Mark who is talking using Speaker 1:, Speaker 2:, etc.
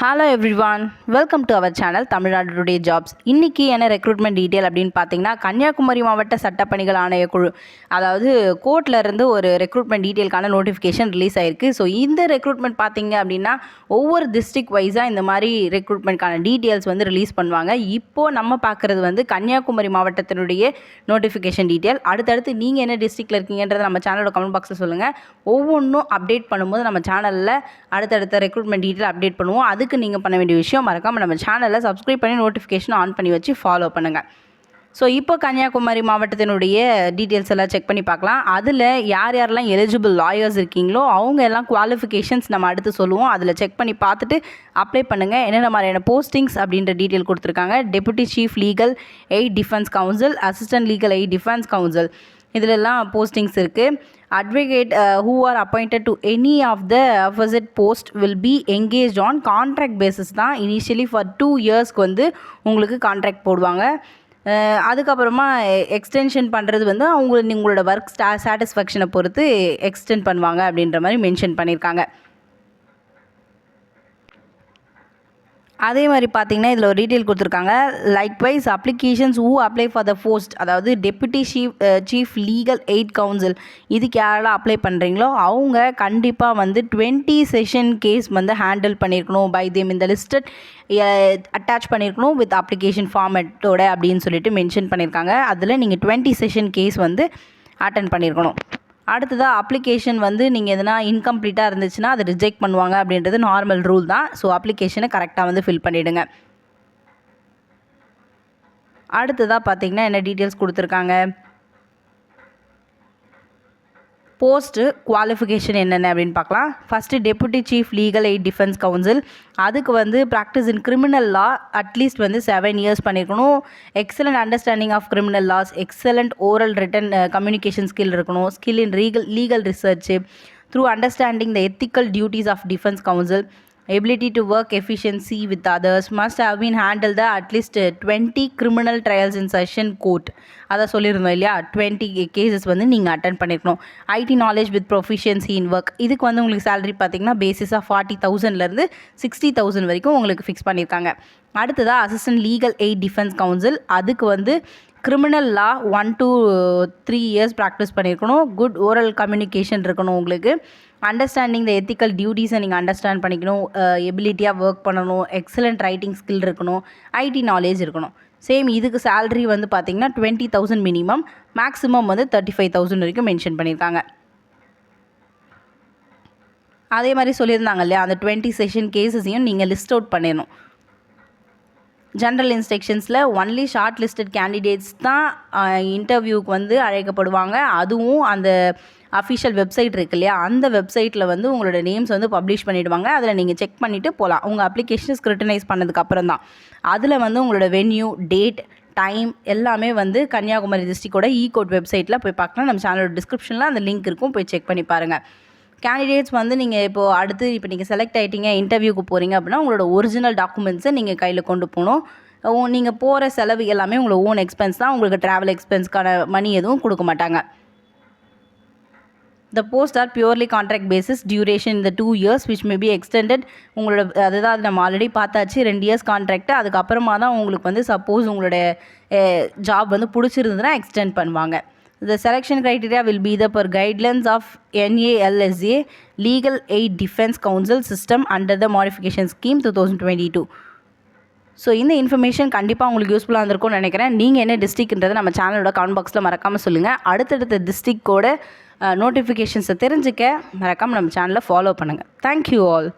Speaker 1: Hello everyone welcome to our channel Tamil Nadu today jobs இன்றைக்கி என்ன recruitment detail அப்படின்னு பார்த்தீங்கன்னா கன்னியாகுமரி மாவட்ட சட்டப்பணிகள் ஆணையக்குழு அதாவது கோர்ட்ல இருந்து ஒரு ரெக்ரூட்மெண்ட் டீட்டெயிலுக்கான நோட்டிஃபிகேஷன் ரிலீஸ் ஆயிருக்கு. ஸோ இந்த ரெக்ரூட்மெண்ட் பார்த்தீங்க அப்படின்னா ஒவ்வொரு டிஸ்ட்ரிக்ட் வைஸாக இந்த மாதிரி ரெக்ரூட்மெண்ட்கான டீட்டெயில்ஸ் வந்து ரிலீஸ் பண்ணுவாங்க. இப்போது நம்ம பார்க்குறது வந்து கன்னியாகுமரி மாவட்டத்தினுடைய நோட்டிஃபிகேஷன் டீட்டெயில் அடுத்தடுத்து நீங்கள் என்ன டிஸ்ட்ரிக்டில் இருக்கீங்கன்றதை நம்ம சேனலோட கமெண்ட் பாக்ஸில் சொல்லுங்கள் ஒவ்வொன்றும் அப்டேட் பண்ணும்போது நம்ம சேனலில் அடுத்தடுத்த ரெக்ரூட்மெண்ட் டீட்டெயில் அப்டேட் பண்ணுவோம். அது அதுக்கு நீங்கள் பண்ண வேண்டிய விஷயம் மறக்காமல் நம்ம சேனலை சப்ஸ்கிரைப் பண்ணி நோட்டிஃபிகேஷன் ஆன் பண்ணி வச்சு ஃபாலோ பண்ணுங்கள் ஸோ இப்போ கன்னியாகுமரி மாவட்டத்தினுடைய டீட்டெயில்ஸ் எல்லாம் செக் பண்ணி பார்க்கலாம். அதில் யார் யாரெல்லாம் எலிஜிபிள் லாயர்ஸ் இருக்கீங்களோ அவங்க எல்லாம் குவாலிஃபிகேஷன்ஸ் நம்ம அடுத்து சொல்லுவோம். அதில் செக் பண்ணி பார்த்துட்டு அப்ளை பண்ணுங்கள் என்னென்ன மாதிரியான போஸ்டிங்ஸ் அப்படின்ற டீட்டெயில் கொடுத்துருக்காங்க. Deputy chief legal aid defence counsel assistant legal aid defence counsel இதிலெல்லாம் போஸ்டிங்ஸ் இருக்குது advocate who are appointed to any of the aforesaid post will be engage on contract basis தான். Initially for two இயர்ஸ்க்கு வந்து உங்களுக்கு contract போடுவாங்க. Uh, அதுக்கப்புறமா extension பண்ணுறது வந்து அவங்க உங்களோட ஒர்க் ஸ்டா சாட்டிஸ்ஃபேக்ஷனை பொறுத்து எக்ஸ்டெண்ட் பண்ணுவாங்க அப்படின்ற மாதிரி மென்ஷன் பண்ணியிருக்காங்க அதே மாதிரி பார்த்தீங்கன்னா இதில் ஒரு டீட்டெயில் கொடுத்துருக்காங்க. Likewise applications who apply for the post அதாவது deputy chief chief legal aid counsel இதுக்கு யாரெல்லாம் அப்ளை பண்ணுறீங்களோ அவங்க கண்டிப்பாக வந்து டுவெண்ட்டி செஷன் கேஸ் வந்து ஹேண்டில் பண்ணியிருக்கணும் பை தேம் இந்த லிஸ்டட் அட்டாச் பண்ணியிருக்கணும் வித் அப்ளிகேஷன் ஃபார்மேட்டோட அப்படின்னு சொல்லிட்டு மென்ஷன் பண்ணியிருக்காங்க அதில் நீங்கள் டுவெண்ட்டி செஷன் கேஸ் வந்து அட்டன் பண்ணியிருக்கணும் அடுத்ததாக அப்ளிகேஷன் வந்து நீங்கள் எதனா இன்கம்ப்ளீட்டாக இருந்துச்சுன்னா அதை ரிஜெக்ட் பண்ணுவாங்க அப்படின்றது நார்மல் ரூல் தான். ஸோ அப்ளிகேஷனை கரெக்டாக வந்து ஃபில் பண்ணிவிடுங்க அடுத்ததாக பார்த்தீங்கன்னா என்ன டீட்டெயில்ஸ் கொடுத்துருக்காங்க? போஸ்ட்டு குவாலிஃபிகேஷன் என்னென்ன அப்படின்னு பார்க்கலாம். First deputy chief legal aid defence council அதுக்கு வந்து practice in criminal law at least வந்து செவன் இயர்ஸ் பண்ணியிருக்கணும் excellent understanding of criminal laws excellent oral written communication skill இருக்கணும். Skill in legal legal research through understanding the ethical duties of defence council ability to work efficiency with others must have been handled the at least uh, 20 criminal trials in session அதை சொல்லியிருந்தோம் இல்லையா? Twenty cases வந்து நீங்கள் attend பண்ணியிருக்கணும் IT knowledge with proficiency in work இதுக்கு வந்து உங்களுக்கு salary பார்த்தீங்கன்னா பேசிஸாக ஃபார்ட்டி தௌசண்ட்லேருந்து சிக்ஸ்டி தௌசண்ட் வரைக்கும் உங்களுக்கு ஃபிக்ஸ் பண்ணியிருக்காங்க. அடுத்ததாக assistant legal aid defence counsel அதுக்கு வந்து criminal law one two three years practice பண்ணியிருக்கணும் குட் ஓரல் கம்யூனிகேஷன் இருக்கணும் உங்களுக்கு. அண்டர்ஸ்டாண்டிங் த எத்திக்கல் டியூட்டிஸை நீங்கள் அண்டர்ஸ்டாண்ட் பண்ணிக்கணும். எபிலிட்டியாக ஒர்க் பண்ணணும். எக்ஸலண்ட் ரைட்டிங் ஸ்கில் இருக்கணும். ஐடி நாலேஜ் இருக்கணும். சேம் இதுக்கு சேலரி வந்து பார்த்தீங்கன்னா டுவெண்ட்டி தௌசண்ட் மினிமம் மேக்ஸிமம் வந்து தேர்ட்டி ஃபைவ் தௌசண்ட் வரைக்கும் மென்ஷன் பண்ணியிருக்காங்க அதே மாதிரி சொல்லியிருந்தாங்க இல்லையா? அந்த டுவெண்ட்டி செஷன் கேஸஸையும் நீங்கள் லிஸ்ட் அவுட் பண்ணிடணும். ஜென்ரல் இன்ஸ்ட்ரக்ஷன்ஸில் ஒன்லி ஷார்ட் லிஸ்டட் கேண்டிடேட்ஸ் தான் இன்டர்வியூக்கு வந்து அழைக்கப்படுவாங்க. அதுவும் அந்த அஃபிஷியல் வெப்சைட் இருக்கு இல்லையா? அந்த வெப்சைட்டில் வந்து உங்களோட நேம்ஸ் வந்து பப்ளிஷ் பண்ணிவிடுவாங்க அதில் நீங்கள் செக் பண்ணிவிட்டு போகலாம் உங்கள் அப்ளிகேஷன் ஸ்க்ரிட்டனைஸ் பண்ணதுக்கப்புறம் தான். அதில் வந்து உங்களோட வென்யூ டேட் டைம் எல்லாமே வந்து கன்னியாகுமரி டிஸ்ட்ரிக்டோட இ கோட் வெப்சைட்டில் போய் பார்க்கலாம் நம்ம சேனலோட டிஸ்கிரிப்ஷனில் அந்த லிங்க் இருக்கும். போய் செக் பண்ணி பாருங்கள் கேண்டிடேட்ஸ் வந்து நீங்கள் இப்போது அடுத்து இப்போ நீங்கள் செலக்ட் ஆகிட்டீங்க இன்டர்வியூக்கு போகிறீங்க அப்படின்னா உங்களோட ஒரிஜினல் டாக்குமெண்ட்ஸை நீங்கள் கையில் கொண்டு போகணும். நீங்கள் போகிற செலவு எல்லாமே உங்களோட ஓன் எக்ஸ்பென்ஸ் தான். உங்களுக்கு ட்ராவல் எக்ஸ்பென்ஸ்க்கான மணி எதுவும் கொடுக்க மாட்டாங்க. The post are purely contract basis duration இந்த two years which may be extended உங்களோட அதுதான் அது நம்ம ஆல்ரெடி பார்த்தாச்சு. ரெண்டு இயர்ஸ் கான்ட்ராக்ட் அதுக்கப்புறமா தான் உங்களுக்கு வந்து சப்போஸ் உங்களோட ஜாப் வந்து பிடிச்சிருந்ததுன்னா எக்ஸ்டெண்ட் பண்ணுவாங்க. The selection criteria will be the per guidelines of NALSA legal Aid defence counsel system under the modification scheme two thousand twenty two so இந்த இன்ஃபர்மேஷன் கண்டிப்பாக உங்களுக்கு யூஸ்ஃபுல்லாக இருந்திருக்கும்னு நினைக்கிறேன். நீங்கள் என்ன டிஸ்ட்ரிக்ன்றதை நம்ம சேனலோட கமெண்ட் பாக்ஸில் மறக்காமல் சொல்லுங்கள் அடுத்தடுத்த டிஸ்ட்ரிக்டோட நோட்டிஃபிகேஷன்ஸை தெரிஞ்சுக்க மறக்காமல் நம்ம சேனலை ஃபாலோ பண்ணுங்கள் தேங்க்யூ ஆல்